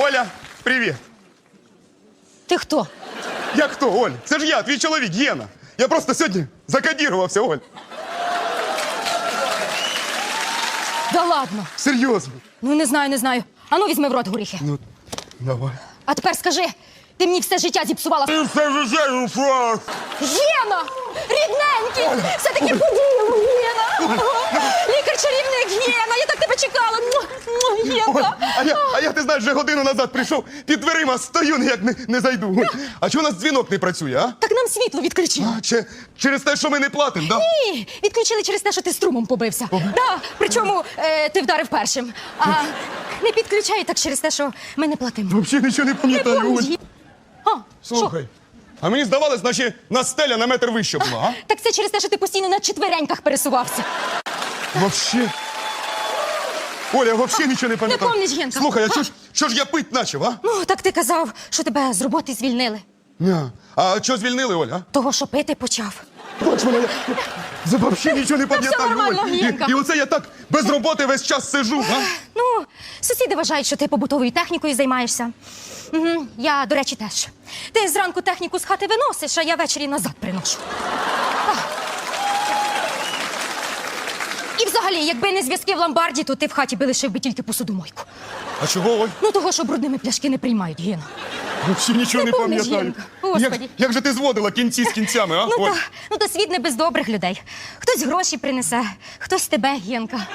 Оля, привіт. Ти хто? Як хто, Оль? Це ж я, твій чоловік, Єна. Я просто сьогодні закодірувався, Оль. Да ладно. Серйозно. Ну не знаю, не знаю. Ану, візьми в рот горіхи. Ну, давай. А тепер скажи, ти мені все життя зіпсувала. Ти все життя фраг. Гена! Рідненький! Все-таки подіяло, Гена! Лікар-чарівник Гена! Я так тебе Генка! а я, а я, ти знаєш, вже годину назад прийшов, під дверима стою, ніяк не, не зайду. А чого у нас дзвінок не працює, а? Так нам світло відключили. А, Чи, через те, що ми не платимо, да? Ні, відключили через те, що ти струмом побився. Да, причому е, ти вдарив першим. А не підключають так через те, що ми не платимо. Взагалі нічого не пам'ятаю, Оль. помниш. А, Слухай, а мені здавалось, наче на стеля на метр вище була, а? Так це через те, що ти постійно на четвереньках пересувався. Вообще. Оля, вообще нічого не пам'ятаю. помниш, Генка? Слухай, а що ж, що ж я пить начав, а? Ну, так ти казав, що тебе з роботи звільнили. Ня. А що звільнили, Оля? Того, що пити почав. Бач мене, я я взагалі нічого не пам'ятаю. нормально, Оль. Генка. І, і оце я так без роботи весь час сижу, а? Ну, сусіди вважають, що ти побутовою технікою займаєшся. Угу, я, до речі, теж. Ти зранку техніку з хати виносиш, а я ввечері назад приношу. Так. І взагалі, якби не зв'язки в ломбарді, то ти в хаті би лишив би тільки посудомойку. А чого, ой? Ну, того, що брудними пляшки не приймають, Гена. Взагалі нічого Не помниш, пам'ятаю. Господи. Як, як же ти зводила кінці з кінцями, а? Ну, та, ну, то світ не без добрих людей. Хтось гроші принесе, хтось тебе, Генка.